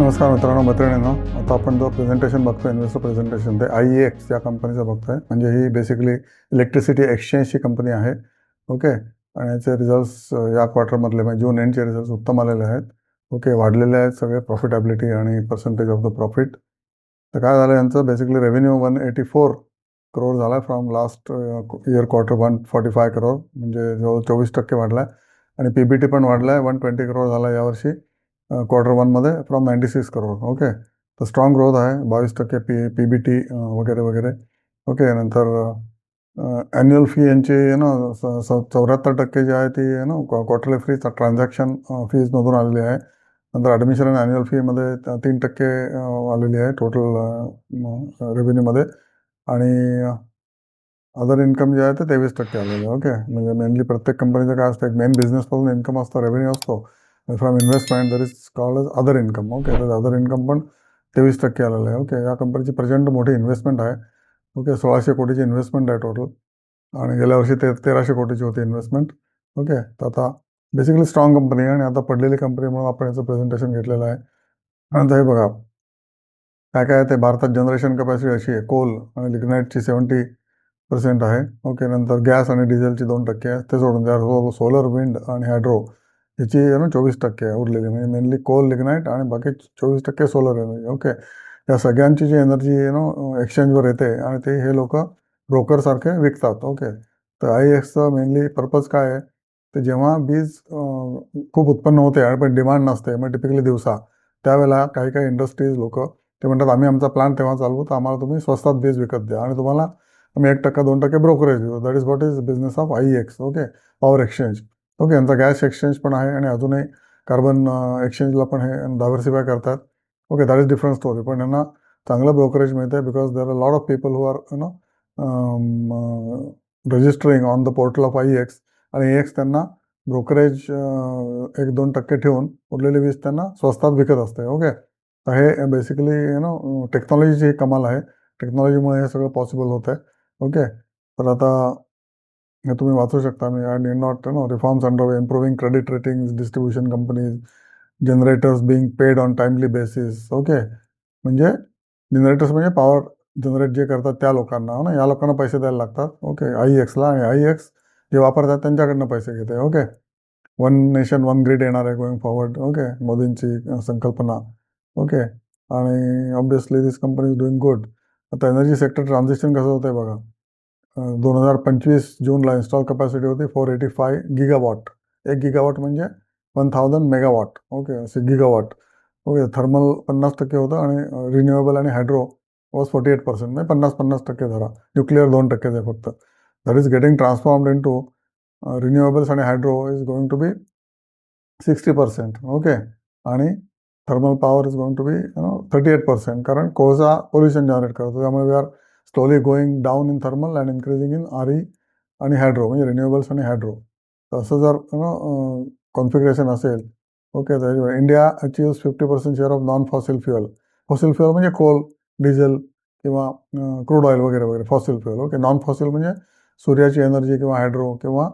नमस्कार मित्रांनो मैत्रिणींनो. आता आपण जो प्रेझेंटेशन बघतोय इन्व्हेस्टर प्रेझेंटेशन ते आय एक्स या कंपनीचं बघतोय. म्हणजे ही बेसिकली इलेक्ट्रिसिटी एक्सचेंजची कंपनी आहे. ओके आणि याचे रिझल्ट्स या क्वार्टरमधले म्हणजे जून एंडचे रिझल्ट्स उत्तम आलेले आहेत. ओके वाढलेले आहेत सगळे प्रॉफिटॅबिलिटी आणि पर्सेंटेज ऑफ द प्रॉफिट तर काय झालं यांचं? Basically revenue one eighty four crore झाला आहे from last year quarter one forty five crore म्हणजे जवळ चोवीस टक्के वाढला आहे आणि पी बी टी पण वाढला आहे वन ट्वेंटी करोड झाला आहे यावर्षी क्वार्टर वनमध्ये from ninety six crore okay तर स्ट्रॉंग ग्रोथ आहे. बावीस टक्के पी पी बी टी वगैरे वगैरे. ओके नंतर ॲन्युअल फी यांची ना चौऱ्याहत्तर टक्के जी आहे ती ना क्वार्टरली फ्री ट्रान्झॅक्शन फीजमधून आलेली आहे. नंतर ॲडमिशन आणि ॲन्युअल फीमध्ये तीन टक्के आलेली आहे टोटल रेव्हेन्यूमध्ये आणि अदर इन्कम जे आहे ते तेवीस टक्के आलेलं आहे. ओके म्हणजे मेनली प्रत्येक कंपनीचं काय असतं एक मेन बिझनेसपासून इन्कम असतं रेव्हेन्यू असतो. From investment there is called other income okay तर अदर इन्कम पण तेवीस टक्के आलेलं आहे. ओके या कंपनीची प्रचंड मोठी इन्व्हेस्टमेंट आहे. ओके सोळाशे कोटीची इन्व्हेस्टमेंट आहे टोटल आणि गेल्या वर्षी ते तेराशे कोटीची होती इन्व्हेस्टमेंट ओके तर आता बेसिकली स्ट्रॉंग कंपनी आहे आणि आता पडलेली कंपनी म्हणून आपण याचं प्रेझेंटेशन घेतलेलं आहे. नंतर हे बघा काय काय आहे ते भारतात जनरेशन कपॅसिटी अशी आहे. कोल आणि लिग्नाईटची सेवन्टी पर्सेंट आहे. ओके नंतर गॅस आणि डिझेलची दोन टक्के आहे. ते सोडून द्या. सोलर विंड आणि हायड्रो ह्याची आहे ना चोवीस टक्के आहे. उरलेली म्हणजे मेनली कोल लिग्नाईट आणि बाकी चोवीस टक्के सोलर एनर्जी ओके या सगळ्यांची जी एनर्जी आहे ना एक्सचेंजवर येते आणि ते हे लोक ब्रोकरसारखे विकतात. ओके तर आय एक्सचं मेनली पर्पज काय आहे? तर जेव्हा वीज खूप उत्पन्न होते आणि पण डिमांड नसते मग टिपिकली दिवसा त्यावेळेला काही काही इंडस्ट्रीज लोक ते म्हणतात आम्ही आमचा प्लांट तेव्हा चालवू तर आम्हाला तुम्ही स्वस्तात वीज विकत द्या आणि तुम्हाला आम्ही एक टक्का दोन टक्के ब्रोकरेज देऊ. That is what is business of I X okay power exchange okay यांचा गॅस एक्सचेंज पण आहे आणि अजूनही कार्बन एक्सचेंजला पण हे डायव्हर्सिफाय करतात. ओके दॅट इज डिफरन्स तो होते पण यांना चांगलं ब्रोकरेज मिळतं because there are lot of people who are you know registering on the portal of I X आणि एक्स त्यांना ब्रोकरेज एक दोन टक्के ठेवून उरलेली वीज त्यांना स्वस्तात विकत असते ओके तर हे बेसिकली यु नो टेक्नॉलॉजीची कमाल आहे. टेक्नॉलॉजीमुळे हे सगळं पॉसिबल होतं आहे ओके तर आता तुम्ही वाचू शकता. मी I need not no reforms under improving credit ratings distribution companies generators being paid on timely basis okay म्हणजे जनरेटर्स म्हणजे पॉवर जनरेट जे करतात त्या लोकांना हो ना? या लोकांना पैसे द्यायला लागतात. ओके आय एक्सला आणि आय एक्स जे वापरतात त्यांच्याकडनं पैसे घेते. Okay one nation one grid येणार आहे गोइंग फॉरवर्ड ओके मोदींची संकल्पना. ओके आणि obviously this company is doing good आता एनर्जी सेक्टर ट्रान्झिशन कसं होतं आहे बघा? दोन हजार पंचवीस जूनला इन्स्टॉल कपॅसिटी होती फोर एटी फाय गिगावॉट एक गिगावॉट म्हणजे वन थाउजंड मेगावॉट ओके असे गिगावॉट ओके थर्मल पन्नास टक्के होतं आणि रिन्युएबल आणि hydro was forty eight percent म्हणजे पन्नास पन्नास टक्के धरा. न्यूक्लिअर दोन टक्केच आहे फक्त. That is getting transformed into renewables आणि hydro is going to be sixty percent okay आणि thermal power is going to be you know thirty eight percent कारण कोळसा पोल्युशन जनरेट करतो. त्यामुळे we are slowly going down in thermal and increasing in R E आणि hydro म्हणजे renewables आणि hydro तर असं जर यु नो कॉन्फिगरेशन असेल ओके तर India achieves fifty percent share of non fossil fuel fossil fuel म्हणजे कोल डिझेल किंवा क्रूड ऑइल वगैरे वगैरे fossil fuel okay non fossil म्हणजे सूर्याची एनर्जी किंवा हायड्रो किंवा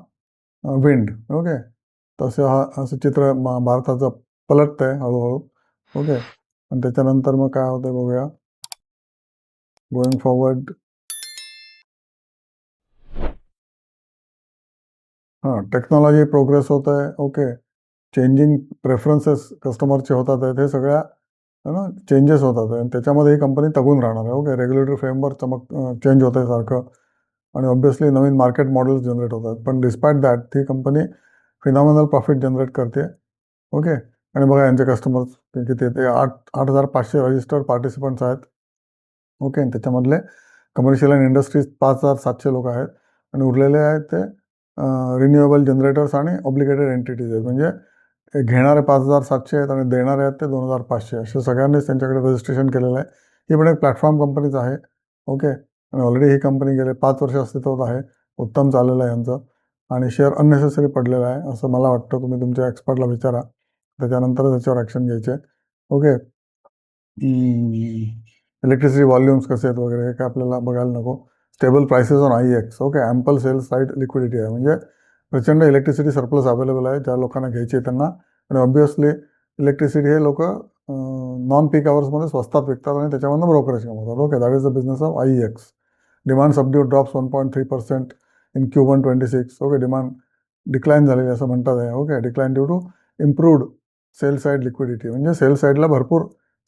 विंड ओके तसं हा असं चित्र मा- भारताचं पलटतं आहे हळूहळू ओके आणि त्याच्यानंतर मग काय होतं बघूया. Going फॉरवर्ड हां टेक्नॉलॉजी प्रोग्रेस होत आहे ओके चेंजिंग प्रेफरन्सेस कस्टमरचे होतात आहेत हे सगळ्या ना चेंजेस होतात आहे आणि त्याच्यामध्ये ही कंपनी तगून राहणार आहे ओके रेग्युलेटरी फ्रेमवर्क चमक चेंज होत आहे सारखं. आणि ऑब्व्हियसली नवीन मार्केट मॉडेल्स जनरेट होतात पण डिस्पाईट दॅट ती कंपनी फिनॉमिनल प्रॉफिट जनरेट करते ओके आणि बघा यांचे कस्टमर्स किती ते आठ आठ हजार पाचशे रजिस्टर्ड पार्टिसिपंट्स आहेत. ओके आणि त्याच्यामधले कमर्शियल अँड इंडस्ट्रीज पाच हजार सातशे लोक आहेत. आणि उरलेले आहेत ते रिन्युएबल जनरेटर्स आणि ऑब्लिकेटेड एंटिटीज आहेत. म्हणजे हे घेणारे पाच हजार सातशे आहेत आणि देणारे आहेत ते दोन हजार पाचशे. असे सगळ्यांनीच त्यांच्याकडे रजिस्ट्रेशन केलेलं आहे. ही पण एक प्लॅटफॉर्म कंपनीच आहे. ओके आणि ऑलरेडी ही कंपनी गेले पाच वर्ष अस्तित्वात आहे. उत्तम चाललेलं आहे यांचं. आणि शेअर अननेसेसरी पडलेलं आहे असं मला वाटतं. तुम्ही तुमच्या एक्सपर्टला विचारा. त्याच्यानंतर त्याच्यावर ॲक्शन घ्यायचे. ओके. इलेक्ट्रिसिटी व्हॉल्यूम्स कसे आहेत वगैरे हे काय आपल्याला बघायला नको. Stable prices on I X okay ample sell side liquidity आहे. म्हणजे प्रचंड इलेक्ट्रिसिटी सरप्लस अवेलेबल आहे ज्या लोकांना घ्यायची आहे त्यांना. आणि ऑब्वियसली इलेक्ट्रिसिटी हे लोक नॉन पीक आवर्समध्ये स्वस्तात विकतात आणि त्याच्यामधनं ब्रोकरेज कमवतात. Okay that is the business of I X demand subdued drops one point three percent in Q one twenty six okay demand decline झालेली असं म्हणतात आहे. Okay decline due to improved sell side liquidity म्हणजे sell साईडला भरपूर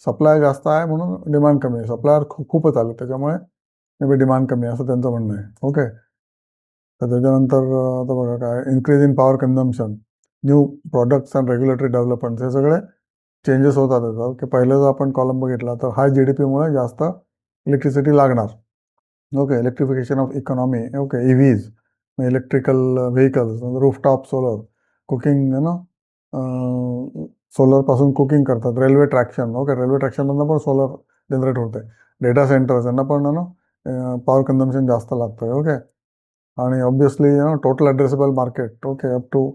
supply जास्त आहे म्हणून डिमांड कमी आहे. सप्लायर खूपच आलं. त्याच्यामुळे मे बी डिमांड कमी आहे असं त्यांचं म्हणणं आहे. ओके. तर त्याच्यानंतर आता बघा काय increase in power consumption new products and regulatory development हे सगळे चेंजेस होतात त्याचा की पहिलं जर आपण कॉलम बघितला तर हाय जी डी पीमुळे जास्त इलेक्ट्रिसिटी लागणार. Okay electrification of economy okay E Vs electrical vehicles rooftop solar cooking ना सोलरपासून कुकिंग करतात. रेल्वे ट्रॅक्शन ओके रेल्वे ट्रॅक्शनमधनं पण सोलर जनरेट होते डेटा सेंटर्स यांना पण ना पॉवर कन्झम्पशन जास्त लागतं आहे ओके आणि ऑब्विसली ना total addressable market okay up to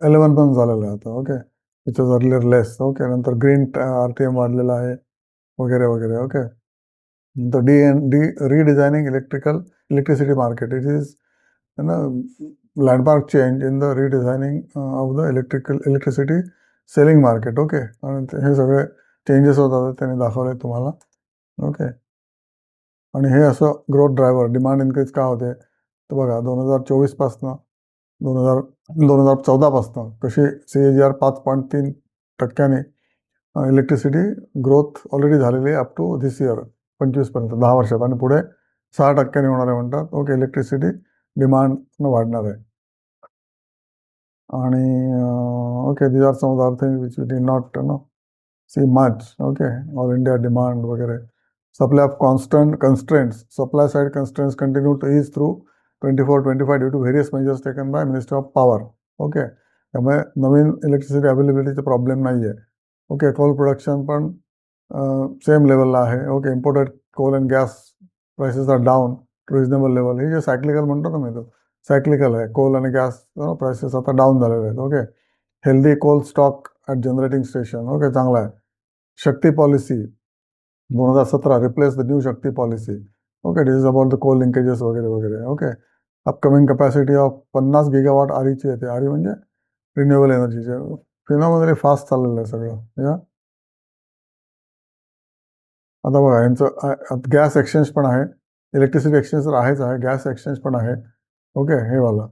eleven पण झालेलं आहे आता okay which is earlier less okay नंतर ग्रीन आर टी एम वाढलेला आहे वगैरे वगैरे ओके नंतर D N D redesigning electrical electricity market it is ना landmark change in the redesigning of the electrical electricity selling market okay. आणि हे सगळे चेंजेस होतात त्याने दाखवले तुम्हाला. ओके. आणि हे असं ग्रोथ ड्रायव्हर डिमांड इन्क्रीज का होते? तर बघा दोन हजार चोवीसपासनं दोन हजार दोन हजार चौदापासनं कशी सी ए जी आर पाच पॉईंट तीन टक्क्याने इलेक्ट्रिसिटी ग्रोथ ऑलरेडी झालेली आहे अप टू धिस इयर पंचवीसपर्यंत दहा वर्षात. आणि पुढे सहा टक्क्याने होणार आहे म्हणतात. ओके इलेक्ट्रिसिटी डिमांड वाढणार आहे. आणि okay these are some other thing which D not know see much okay all India demand वगैरह supply of constant constraints supply side constraints continue to is through twenty four twenty five due to various measures taken by minister of power okay त्यामुळे नवीन electricity अवेलेबिलिटीचा problem नाही आहे okay coal production पण same लेवलला आहे okay imported coal and gas prices are down to reasonable level हे जे सायक्लिकल म्हणतो ना मी तो सायक्लिकल आहे कोल आणि गॅस प्राइसेस आता डाऊन झालेले okay healthy coal stock at generating station okay चांगला आहे शक्ती पॉलिसी दोन हज़ार सतरा replace the new Shakti policy okay this is about the coal linkages वगैरे वगैरे ओके अपकमिंग कपॅसिटी ऑफ़ पन्नास गिगावॉट आरीची येते आरी म्हणजे रिन्युएबल एनर्जीचे फिनामध्ये फास्ट चाललेलं आहे सगळं या आता बघा, यांचं गॅस एक्सचेंज पण इलेक्ट्रिसिटी एक्सचेंज तर आहेच आहे गॅस एक्सचेंज पण ओके हे वाला.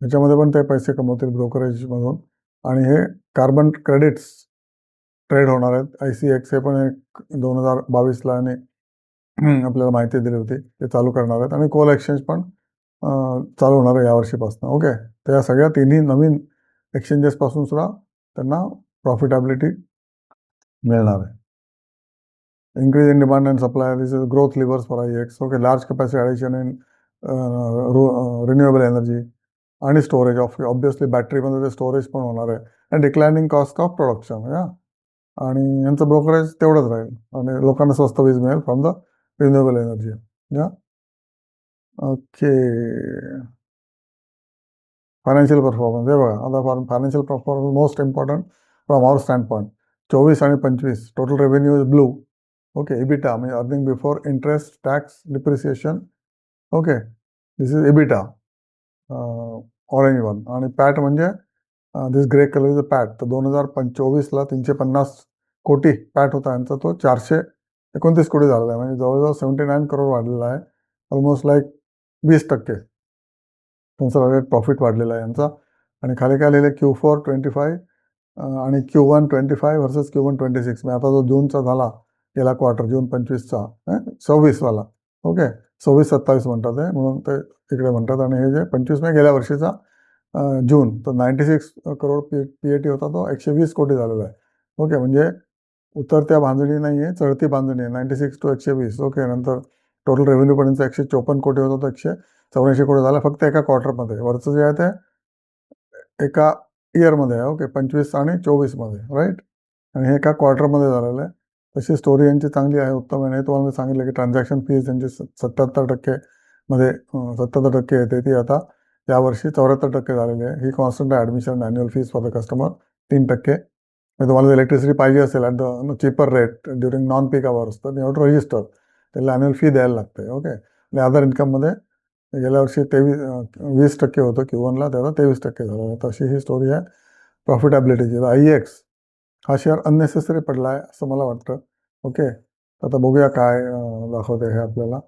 ह्याच्यामध्ये पण ते पैसे कमवतील ब्रोकरेजमधून. आणि हे कार्बन क्रेडिट्स ट्रेड होणार आहेत. आय सी एक्स हे पण एक दोन हजार बावीसला आणि आपल्याला माहिती दिली होती. ते चालू करणार आहेत. आणि कोल एक्सचेंज पण चालू होणार आहे यावर्षीपासून. ओके तर या सगळ्या तिन्ही नवीन एक्सचेंजेसपासून सुद्धा त्यांना प्रॉफिटेबिलिटी मिळणार आहे. Increase in demand and supply this is growth levers for I X okay large addition in uh, रो रिन्युएबल एनर्जी आणि स्टोरेज ऑफ ऑब्विसली बॅटरीमध्ये ते स्टोरेज पण होणार आहे. And declining cost of production या. आणि यांचं ब्रोकरेज तेवढंच राहील. आणि लोकांना स्वस्त वीज मिळेल फ्रॉम द रिन्युएबल एनर्जी या. ओके फायनान्शियल परफॉर्मन्स हे बघा आता financial performance most important from our standpoint चोवीस आणि पंचवीस. Total revenue is blue okay EBITDA म्हणजे earning before interest tax depreciation okay this is EBITDA orange one आणि PAT म्हणजे this grey colour is a PAT तर दोन हजार पंचोवीसला तीनशे पन्नास कोटी पॅट होता. यांचा तो चारशे एकोणतीस कोटी झालेला आहे. म्हणजे जवळजवळ सेवन्टी नाईन करोड वाढलेला आहे. ऑलमोस्ट लाईक वीस टक्के. त्यांचा रेट प्रॉफिट वाढलेला आहे यांचा. आणि खाली काय लिहिलं क्यू फोर ट्वेंटी फाय आणि Q one twenty five versus Q one twenty six म्हणजे आता जो जूनचा झाला गेला क्वार्टर जून पंचवीसचा सव्वीसवाला. ओके सव्वीस सत्तावीस म्हणतात आहे म्हणून ते इकडे म्हणतात. आणि हे जे पंचवीस मे गेल्या वर्षीचा जून तर ninety six crore P P A T होता तो एकशे वीस कोटी झालेला आहे. ओके म्हणजे उतरत्या बांधणी नाही आहे चढती बांधणी आहे नाईन्टी सिक्स टू एकशे वीस. ओके नंतर टोटल रेव्हेन्यू एकशे चोपन्न कोटी होता तो एकशे चौऱ्याऐंशी कोटी झाला फक्त एका क्वार्टरमध्ये वरचं जे आहे ते एका इयरमध्ये आहे. ओके पंचवीस आणि चोवीसमध्ये राईट आणि हे एका क्वार्टरमध्ये झालेलं आहे. तशी स्टोरी यांची चांगली आहे उत्तम आहे. तुम्हाला मी सांगितलं की ट्रान्झॅक्शन फीज त्यांची सत्याहत्तर टक्के म्हणजे, मध्ये सत्याहत्तर टक्के येते ती आता. यावर्षी चौऱ्याहत्तर टक्के झालेली आहे. ही कॉन्स्टंट आहे admission annual fees for the customer तीन टक्के. तुम्हाला इलेक्ट्रिसिटी पाहिजे असेल at the cheaper rate during non peak hours तर यू टू रजिस्टर त्याला अॅन्युअल फी द्यायला लागते ओके आणि अदर इन्कममध्ये गेल्या वर्षी तेवीस वीस टक्के होतं क्यू वनला त्याचा तेवीस टक्के झालं तशी ही स्टोरी आहे. प्रॉफिटॅबिलिटीची आय एक्स हा शेअर अननेसेसरी पडला आहे असं मला वाटतं. ओके आता बघूया काय दाखवते हे आपल्याला.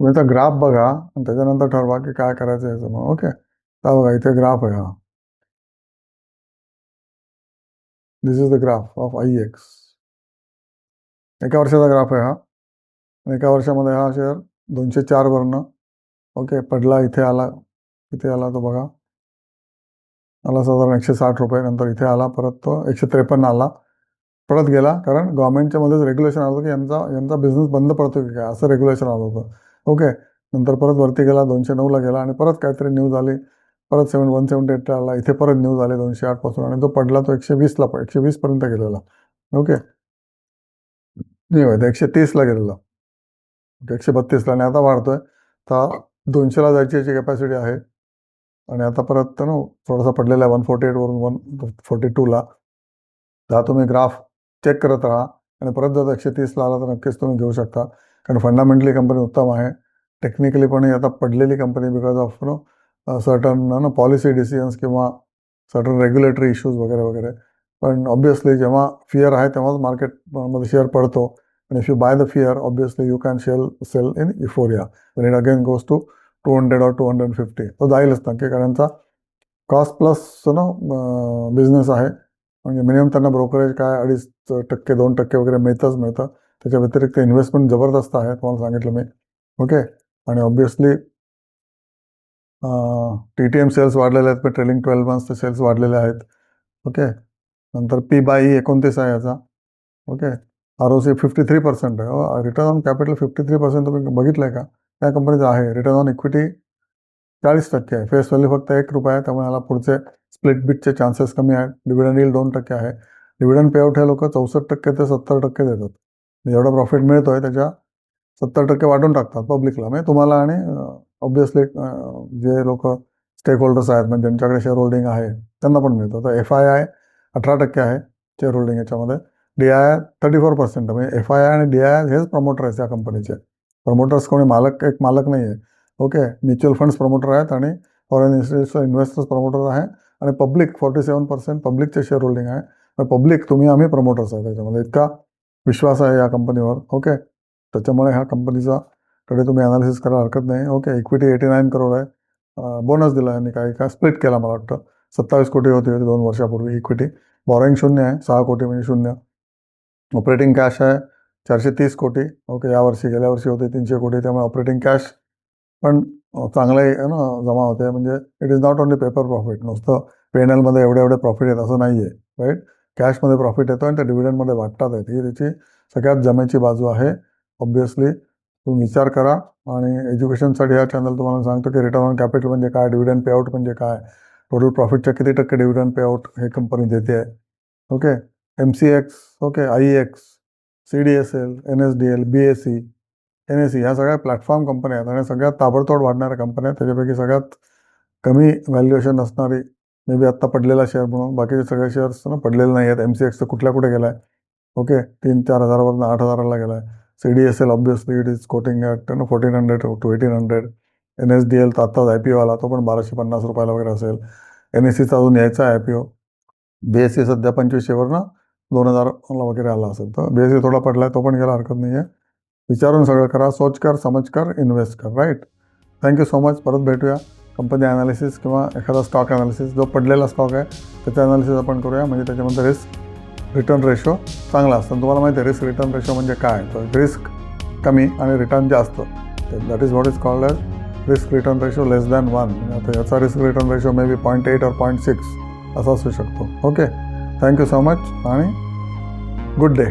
तुम्ही आता ग्राफ बघा आणि त्याच्यानंतर ठरवा की काय करायचं याचं मग ओके आता बघा इथे ग्राफ आहे हा. This is the graph of I X एका वर्षाचा ग्राफ आहे हा. आणि एका वर्षामध्ये हा शेअर दोनशे चार वरनं ओके पडला इथे आला इथे आला तो बघा. आला साधारण एकशे साठ रुपये नंतर इथे आला परत तो एकशे त्रेपन्न आला. परत गेला कारण गव्हर्नमेंटच्या मध्येच रेग्युलेशन आलं होतं की यांचा यांचा बिझनेस बंद पडतो की काय असं रेग्युलेशन आलं होतं. ओके नंतर परत वरती गेला दोनशे नऊला गेला आणि परत काहीतरी न्यूज आली. परत सेवन वन सेवन्टी एटला आला. इथे परत न्यूज आले दोनशे आठपासून आणि तो पडला तो एकशे वीसला एकशे वीसपर्यंत गेलेला. ओके नाही एकशे तीसला गेलेला. एकशे बत्तीसला आणि आता वाढतोय. तर दोनशेला जायची याची कॅपॅसिटी आहे. आणि आता परत ना थोडासा पडलेला आहे वन फोर्टी एटवरून वन फोर्टी टूला दहा तुम्ही ग्राफ चेक करत राहा. आणि परत जर एकशे तीसला आला तर नक्कीच तुम्ही घेऊ शकता. कारण फंडामेंटली कंपनी उत्तम आहे. टेक्निकली पण आता पडलेली company because of no certain ना पॉलिसी डिसिजन्स किंवा सर्टन रेग्युलेटरी इश्यूज वगैरे वगैरे. पण ऑब्विसली जेव्हा फिअर आहे तेव्हाच मार्केटमध्ये शेअर पडतो. आणि if you buy the fear obviously you can sell sell in euphoria when it again goes to two hundred और टू हंड्रेड फिफ्टी तो जाईलच नक्की. कारण कॉस्ट प्लस ना बिझनेस आहे. म्हणजे मिनिमम त्यांना ब्रोकरेज काय अडीच टक्के दोन टक्के वगैरे मिळतंच मिळतं. त्याच्या व्यतिरिक्त इन्व्हेस्टमेंट जबरदस्त आहे तुम्हाला सांगितलं मी. ओके आणि obviously T T M sales वाढलेले आहेत पण ट्रेलिंग ट्वेल्व मंथ्सचे सेल्स वाढलेले आहेत. ओके नंतर पी बाय e एकोणतीस आहे याचा. Okay R O C fifty three percent आहे. Return on capital fifty three percent तुम्ही बघितलं आहे का त्या कंपनीचं आहे. रिटर्न ऑन इक्विटी चाळीस टक्के आहे. फेस व्हॅल्यू फक्त एक रुपया आहे त्यामुळे ह्याला पुढचे स्प्लिट बिटचे चान्सेस कमी आहेत. डिव्हिडंड येईल दोन टक्के आहे. डिव्हिडंड पेआउट हे लोक चौसष्ट टक्के ते सत्तर टक्के देतात. जेवढा प्रॉफिट मिळतो आहे त्याच्या सत्तर टक्के वाटून टाकतात पब्लिकला म्हणजे तुम्हाला आणि ऑब्विसली जे लोक स्टेक होल्डर्स आहेत म्हणजे ज्यांच्याकडे शेअर होल्डिंग आहे त्यांना पण मिळतं. तर एफ आय आय अठरा टक्के आहे शेअर होल्डिंग याच्यामध्ये. D I I thirty four percent म्हणजे एफ आय आय आणि डी आय आय हेच प्रमोटर आहेत या कंपनीचे प्रमोटर्स कोणी मालक एक मालक नाही आहे ओके म्युच्युअल फंड्स प्रमोटर आहेत आणि फॉरेन इन्स्टिट्यूशन इन्व्हेस्टर्स प्रमोटर आहे. आणि पब्लिक फॉर्टी सेवन पर्सेंट पब्लिकचे शेअर होल्डिंग आहे पब्लिक तुम्ही आम्ही प्रमोटर्स आहे त्याच्यामध्ये. इतका विश्वास आहे या कंपनीवर ओके त्याच्यामुळे ह्या कंपनीचा कडे तुम्ही अनालिसिस करायला हरकत नाही. Okay equity eighty nine crore आहे बोनस दिला यांनी काही काय स्प्लिट केला मला वाटतं. सत्तावीस कोटी होती होती दोन वर्षापूर्वी इक्विटी बॉरिंग शून्य आहे. सहा कोटी म्हणजे शून्य. ऑपरेटिंग कॅश आहे. चारशे तीस कोटी. ओके यावर्षी गेल्या वर्षी होते तीनशे कोटी. त्यामुळे ऑपरेटिंग कॅश पण चांगले ना जमा होते. म्हणजे it is not only paper profit नुसतं पेनलमध्ये एवढे एवढे प्रॉफिट येत असं नाही आहे राईट कॅशमध्ये प्रॉफिट येतो आणि त्या डिव्हिडंडमध्ये वाटतात आहेत. ही त्याची सगळ्यात जमेची बाजू आहे. ऑब्विसली तुम्ही विचार करा आणि एज्युकेशनसाठी हा चॅनल तुम्हाला सांगतो की रिटर्न ऑन कॅपिटल म्हणजे काय डिव्हिडंड पेआउट म्हणजे काय टोटल प्रॉफिटच्या किती टक्के डिव्हिडंड पेआउट हे कंपनी देते. आहे okay M C X okay I X C D S L N S D L B S C N S C ह्या सगळ्या प्लॅटफॉर्म कंपन्या आहेत आणि सगळ्यात ताबडतोड वाढणाऱ्या कंपन्या आहेत. त्याच्यापैकी सगळ्यात कमी व्हॅल्युएशन असणारी मे बी आत्ता पडलेला शेअर म्हणून. बाकीचे सगळे शेअर्स ना पडलेले नाही आहेत. एम सी एक्सचं कुठल्या कुठे गेला आहे ओके तीन चार हजारावरून आठ हजाराला गेला आहे C D S L obviously it is quoting at ना fourteen hundred to eighteen hundred N S D L तर आत्ताच आय पी ओ आला. तो पण बाराशे पन्नास रुपयाला वगैरे असेल. एन एस सीचा अजून यायचा आहे I P O B S C सध्या पंचवीसशेवर ना दोन हजारला वगैरे आला असेल. तर बी एस सी थोडा पडला आहे तो पण गेला हरकत नाही आहे विचारून सगळं करा सोच कर समज कर इन्व्हेस्ट कर राईट थँक्यू सो मच परत भेटूया. कंपनी ॲनालिसिस किंवा एखादा स्टॉक ॲनालिसिस जो पडलेला स्टॉक आहे त्याचं ॲनालिसिस आपण करूया. म्हणजे त्याच्यामध्ये रिस्क रिटर्न रेशो चांगला असतो. तुम्हाला माहिती आहे रिस्क रिटर्न रेशो म्हणजे काय? तर रिस्क कमी आणि रिटर्न जास्त. That is what is called as risk return ratio less than one आता याचा risk return ratio may be point eight और पॉईंट सिक्स असा असू शकतो. Okay thank you so much आणि गुड डे